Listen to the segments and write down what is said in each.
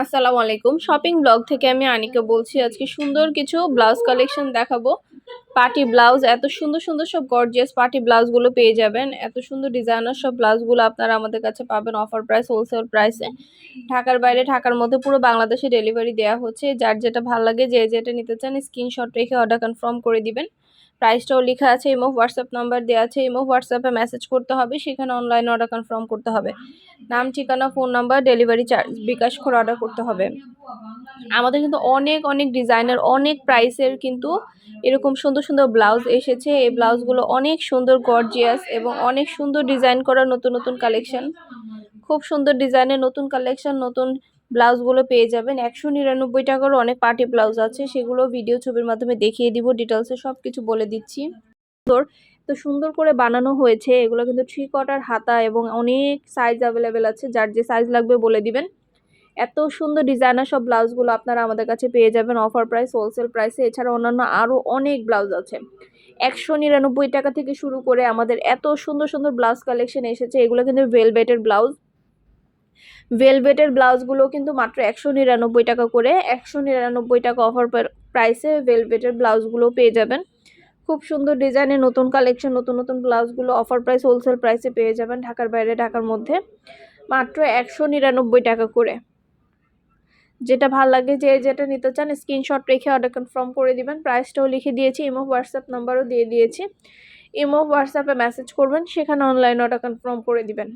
আসসালামু আলাইকুম। Shopping blog থেকে আমি আনিকা বলছি, আজকে সুন্দর কিছু ব্লাউজ কালেকশন দেখাবো। পার্টি ব্লাউজ এত সুন্দর সুন্দর সব গর্জিয়াস পার্টি ব্লাউজগুলো পেয়ে যাবেন। এত সুন্দর ডিজাইনার সব ব্লাউজগুলো আপনারা আমাদের কাছে পাবেন অফার প্রাইস হোলসেল প্রাইসে ঢাকার বাইরে, ঢাকার মধ্যে পুরো বাংলাদেশে ডেলিভারি দেওয়া হচ্ছে। যার যেটা ভালো লাগে, যে যেটা নিতে চান স্ক্রিনশট রেখে অর্ডার কনফার্ম করে দিবেন। প্রাইসটাও লেখা আছে ইমো হোয়াটসঅ্যাপ নাম্বার দেওয়া আছে ইমো হোয়াটসঅ্যাপে মেসেজ করতে হবে, সেখানে অনলাইন অর্ডার কনফার্ম করতে হবে। নাম, ঠিকানা phone number delivery charge bKash করে অর্ডার করতে হবে। আমাদের কিন্তু অনেক অনেক ডিজাইনার অনেক প্রাইসের কিন্তু এরকম সুন্দর সুন্দর ব্লাউজ এসেছে। এই ব্লাউজগুলো অনেক সুন্দর গর্জিয়াস এবং অনেক সুন্দর ডিজাইন করা নতুন নতুন কালেকশন খুব সুন্দর ডিজাইনের নতুন কালেকশন নতুন ব্লাউজগুলো পেয়ে যাবেন। একশো নিরানব্বই টাকারও অনেক পার্টি ব্লাউজ আছে। সেগুলো ভিডিও ছবির মাধ্যমে দেখিয়ে দিব ডিটেলসে সব কিছু বলে দিচ্ছি। সুন্দর, তো সুন্দর করে বানানো হয়েছে। এগুলো কিন্তু থ্রি কোয়ার্টার হাতা এবং অনেক সাইজ অ্যাভেলেবেল আছে। যার যে সাইজ লাগবে বলে দিবেন। এত সুন্দর ডিজাইনার সব ব্লাউজগুলো আপনারা আমাদের কাছে পেয়ে যাবেন অফার প্রাইস হোলসেল প্রাইসে এছাড়া অন্যান্য আরও অনেক ব্লাউজ আছে। একশো নিরানব্বই টাকা থেকে শুরু করে আমাদের এত সুন্দর সুন্দর ব্লাউজ কালেকশন এসেছে। এগুলো কিন্তু ভেলভেটের ব্লাউজ। ভেলভেটের ব্লাউজগুলো কিন্তু মাত্র একশো নিরানব্বই টাকা করে, একশো নিরানব্বই টাকা অফার প্রাইসে ভেলভেটের ব্লাউজগুলো পেয়ে যাবেন। খুব সুন্দর ডিজাইনের নতুন কালেকশন নতুন নতুন ব্লাউজগুলো অফার প্রাইস হোলসেল প্রাইসে পেয়ে যাবেন ঢাকার বাইরে, ঢাকার মধ্যে। মাত্র একশো নিরানব্বই টাকা করে। যেটা ভালো লাগে যে যেটা নিতে চান স্ক্রিনশট রেখে অর্ডার কনফার্ম করে দিবেন। প্রাইসটাও লিখে দিয়েছি ইমো হোয়াটসঅ্যাপ নাম্বারও দিয়ে দিয়েছি। ইমো হোয়াটসঅ্যাপে মেসেজ করবেন, সেখানে অনলাইন অর্ডার কনফার্ম করে দিবেন।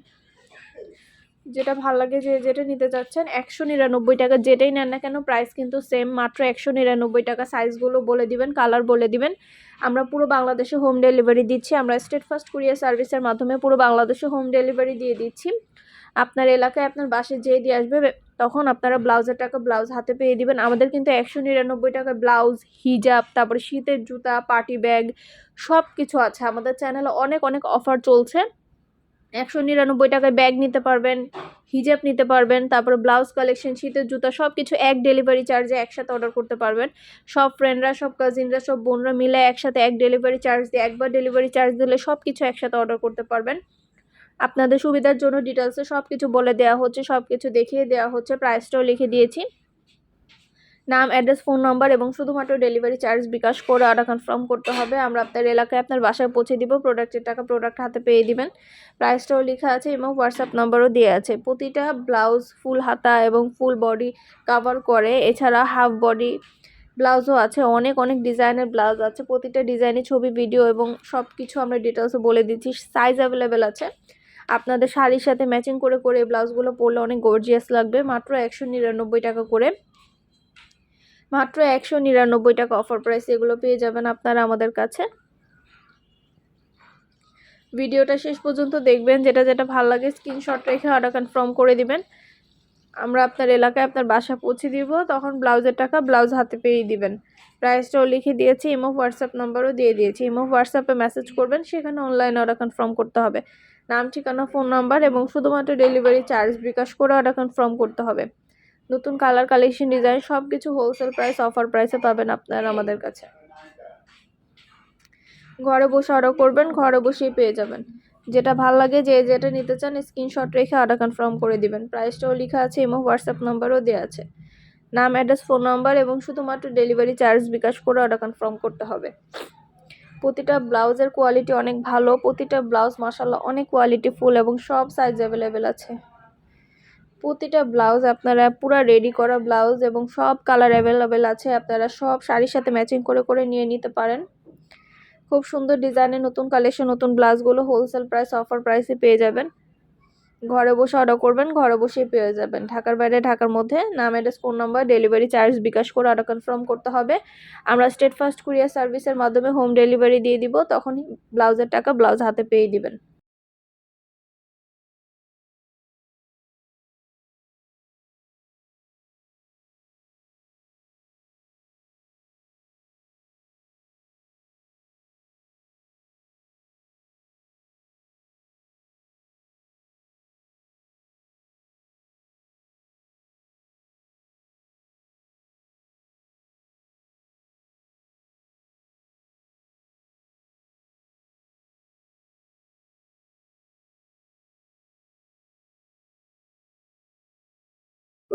যেটা ভালো লাগে যে যেটা নিতে চাচ্ছেন, একশো নিরানব্বই টাকা যেটাই নেন না কেন প্রাইস কিন্তু সেম মাত্র একশো নিরানব্বই টাকা সাইজগুলো বলে দিবেন কালার বলে দিবেন। আমরা পুরো বাংলাদেশে হোম ডেলিভারি দিচ্ছি, আমরা স্টেট ফার্স্ট কুরিয়ার সার্ভিসের মাধ্যমে পুরো বাংলাদেশে হোম ডেলিভারি দিয়ে দিচ্ছি। আপনার এলাকায় আপনার বাসে যেয়ে দিয়ে আসবে, তখন আপনারা ব্লাউজের টাকা ব্লাউজ হাতে পেয়ে দিবেন। আমাদের কিন্তু একশো নিরানব্বই টাকা ব্লাউজ হিজাব তারপরে শীতের জুতা পার্টি ব্যাগ সব কিছু আছে। আমাদের চ্যানেলে অনেক অনেক অফার চলছে। একশো নিরানব্বই টাকায় ব্যাগ নিতে পারবেন, হিজাব নিতে পারবেন, তারপর ব্লাউজ কালেকশন শীতের জুতা সব কিছু এক ডেলিভারি চার্জে একসাথে অর্ডার করতে পারবেন। সব ফ্রেন্ডরা সব কাজিনরা সব বোনরা মিলে একসাথে এক ডেলিভারি চার্জ দিয়ে, একবার ডেলিভারি চার্জ দিলে সব কিছু একসাথে অর্ডার করতে পারবেন। আপনাদের সুবিধার জন্য ডিটেলসে সব কিছু বলে দেওয়া হচ্ছে সব কিছু দেখিয়ে দেওয়া হচ্ছে প্রাইসটাও লিখে দিয়েছি। নাম, অ্যাড্রেস, ফোন নাম্বার এবং শুধুমাত্র ডেলিভারি চার্জ বিকাশ করে অর্ডার কনফার্ম করতে হবে। আমরা আপনার এলাকায় আপনার বাসায় পৌঁছে দিব। প্রোডাক্টের টাকা প্রোডাক্ট হাতে পেয়ে দিবেন। প্রাইসটাও লেখা আছে এবং হোয়াটসঅ্যাপ নাম্বারও দেওয়া আছে। প্রতিটা ব্লাউজ ফুল হাতা এবং ফুল বডি কাভার করে। এছাড়া হাফ বডি ব্লাউজও আছে। অনেক অনেক ডিজাইনের ব্লাউজ আছে। প্রতিটা ডিজাইনের ছবি ভিডিও এবং সব কিছু আমরা ডিটেলসও বলে দিচ্ছি। সাইজ অ্যাভেলেবেল আছে। আপনাদের শাড়ির সাথে ম্যাচিং করে করে ব্লাউজগুলো পরলে অনেক গর্জিয়াস লাগবে। মাত্র একশো নিরানব্বই টাকা করে মাত্র একশো নিরানব্বই টাকা অফার প্রাইস এগুলো পেয়ে যাবেন আপনারা আমাদের কাছে। ভিডিওটা শেষ পর্যন্ত দেখবেন, যেটা যেটা ভালো লাগে স্ক্রিনশট রেখে অর্ডার কনফার্ম করে দিবেন। আমরা আপনার এলাকায় আপনার বাসা পৌঁছে দিব, তখন ব্লাউজের টাকা ব্লাউজ হাতে পেয়ে দিবেন। প্রাইসটাও লিখে দিয়েছি ইমো হোয়াটসঅ্যাপ নাম্বারও দিয়ে দিয়েছি। ইমো হোয়াটসঅ্যাপে মেসেজ করবেন, সেখানে অনলাইন অর্ডার কনফার্ম করতে হবে। নাম, ঠিকানা ফোন নাম্বার এবং শুধুমাত্র ডেলিভারি চার্জ বিকাশ করে অর্ডার কনফার্ম করতে হবে। নতুন কালার কালেকশন ডিজাইন সব কিছু হোলসেল প্রাইস অফার প্রাইসে পাবেন আপনারা আমাদের কাছে। ঘরে বসে অর্ডার করবেন, ঘরে বসেই পেয়ে যাবেন। যেটা ভালো লাগে, যে যেটা নিতে চান স্ক্রিনশট রেখে অর্ডার কনফার্ম করে দিবেন। প্রাইসটাও লেখা আছে এবং হোয়াটসঅ্যাপ নাম্বারও দেওয়া আছে। নাম অ্যাড্রেস ফোন নাম্বার এবং শুধুমাত্র ডেলিভারি চার্জ বিকাশ করে অর্ডার কনফার্ম করতে হবে। প্রতিটা ব্লাউজের কোয়ালিটি অনেক ভালো, প্রতিটা ব্লাউজ মাসাল্লাহ অনেক কোয়ালিটি ফুল এবং সব সাইজ অ্যাভেলেবেল আছে। প্রতিটা ব্লাউজ আপনারা পুরো রেডি করা ব্লাউজ এবং সব কালার অ্যাভেলেবেল আছে, আপনারা সব শাড়ির সাথে ম্যাচিং করে করে নিয়ে নিতে পারেন। খুব সুন্দর ডিজাইনের নতুন কালেকশন নতুন ব্লাউজগুলো হোলসেল প্রাইস অফার প্রাইসে পেয়ে যাবেন। ঘরে বসে অর্ডার করবেন, ঘরে বসেই পেয়ে যাবেন। ঢাকার বাইরে, ঢাকার মধ্যে, নাম address phone number delivery charge bKash করে অর্ডার কনফার্ম করতে হবে। আমরা স্টেট ফার্স্ট কুরিয়ার সার্ভিসের মাধ্যমে হোম ডেলিভারি দিয়ে দিব তখন ব্লাউজের টাকা ব্লাউজ হাতে পেয়ে দিবেন।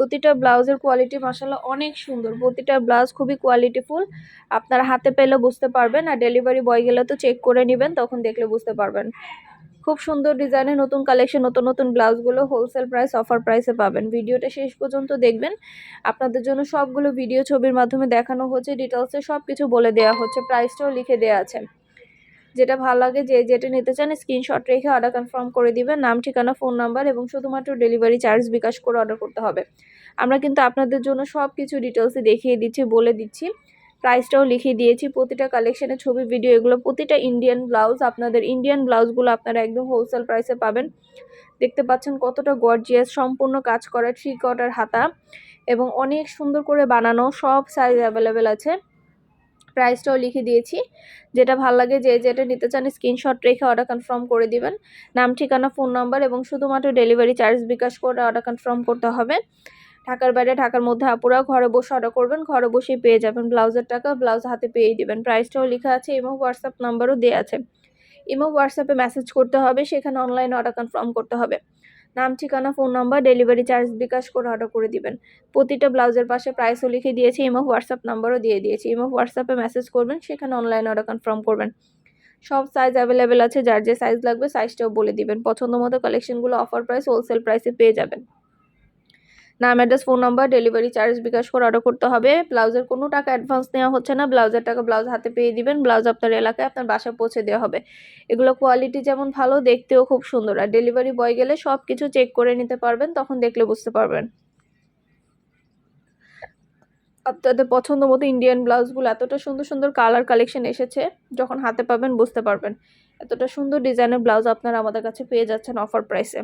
প্রতিটা ব্লাউজের কোয়ালিটি মাসাল্লাহ অনেক সুন্দর। প্রতিটা ব্লাউজ খুবই কোয়ালিটিফুল আপনারা হাতে পেলে বুঝতে পারবেন আর ডেলিভারি বয় গেলে তো চেক করে নেবেন, তখন দেখলে বুঝতে পারবেন। খুব সুন্দর ডিজাইনের নতুন কালেকশন নতুন নতুন ব্লাউজগুলো হোলসেল প্রাইস অফার প্রাইসে পাবেন। ভিডিওটা শেষ পর্যন্ত দেখবেন। আপনাদের জন্য সবগুলো ভিডিও ছবির মাধ্যমে দেখানো হচ্ছে ডিটেলসে সব কিছু বলে দেওয়া হচ্ছে প্রাইসটাও লিখে দেওয়া আছে। যেটা ভালো লাগে, যে যেটা নিতে চান স্ক্রিনশট রেখে অর্ডার কনফার্ম করে দিবেন। নাম, ঠিকানা ফোন নাম্বার এবং শুধুমাত্র ডেলিভারি চার্জ বিকাশ করে অর্ডার করতে হবে। আমরা কিন্তু আপনাদের জন্য সব কিছু ডিটেলসে দেখিয়ে দিচ্ছি, বলে দিচ্ছি। প্রাইসটাও লিখিয়ে দিয়েছি। প্রতিটা কালেকশনের ছবি ভিডিও এগুলো, প্রতিটা ইন্ডিয়ান ব্লাউজ আপনাদের ইন্ডিয়ান ব্লাউজগুলো আপনারা একদম হোলসেল প্রাইসে পাবেন। দেখতে পাচ্ছেন কতটা গর্জিয়াস সম্পূর্ণ কাজ করা থ্রি কটার হাতা এবং অনেক সুন্দর করে বানানো, সব সাইজ অ্যাভেলেবেল আছে। প্রাইসটাও লিখে দিয়েছি। যেটা ভালো লাগে যে যেটা নিতে চান স্ক্রিনশট রেখে অর্ডার কনফার্ম করে দিবেন। নাম, ঠিকানা ফোন নাম্বার এবং শুধুমাত্র ডেলিভারি চার্জ বিকাশ করে অর্ডার কনফার্ম করতে হবে। ঢাকার বাইরে, ঢাকার মধ্যে আপুরা ঘরে বসে অর্ডার করবেন। ঘরে বসেই পেয়ে যাবেন ব্লাউজের টাকা। ব্লাউজ হাতে পেয়েই দিবেন। প্রাইসটাও লেখা আছে এবং হোয়াটসঅ্যাপ নাম্বারও দেওয়া আছে। ইমো হোয়াটসঅ্যাপে মেসেজ করতে হবে, সেখানে অনলাইনে অর্ডার কনফার্ম করতে হবে। নাম, ঠিকানা, phone number, delivery charge bKash করে অর্ডার করে দিবেন। প্রতিটা ব্লাউজের পাশে প্রাইসও লিখে দিয়েছি ইমো হোয়াটসঅ্যাপ নাম্বারও দিয়ে দিয়েছি। ইমো হোয়াটসঅ্যাপে মেসেজ করবেন, সেখানে অনলাইন অর্ডার কনফার্ম করবেন। সব সাইজ অ্যাভেলেবেল আছে, যার যে সাইজ লাগবে সাইজটাও বলে দিবেন। পছন্দ মতো কালেকশনগুলো অফার প্রাইস হোলসেল প্রাইসে পেয়ে যাবেন। নাম address phone number delivery charge bKash করে অর্ডার করতে হবে। ব্লাউজের কোনো টাকা অ্যাডভান্স নেওয়া হচ্ছে না। ব্লাউজের টাকা ব্লাউজ হাতে পেয়ে দিবেন। ব্লাউজ আপনার এলাকায় আপনার বাসায় পৌঁছে দেওয়া হবে। এগুলো কোয়ালিটি যেমন ভালো, দেখতেও খুব সুন্দর। আর ডেলিভারি বয় গেলে সব কিছু চেক করে নিতে পারবেন, তখন দেখলে বুঝতে পারবেন। আপনাদের পছন্দ মতো ইন্ডিয়ান ব্লাউজগুলো এতটা সুন্দর সুন্দর কালার কালেকশন এসেছে, যখন হাতে পাবেন বুঝতে পারবেন। এতটা সুন্দর ডিজাইনের ব্লাউজ আপনারা আমাদের কাছে পেয়ে যাচ্ছেন অফার প্রাইসে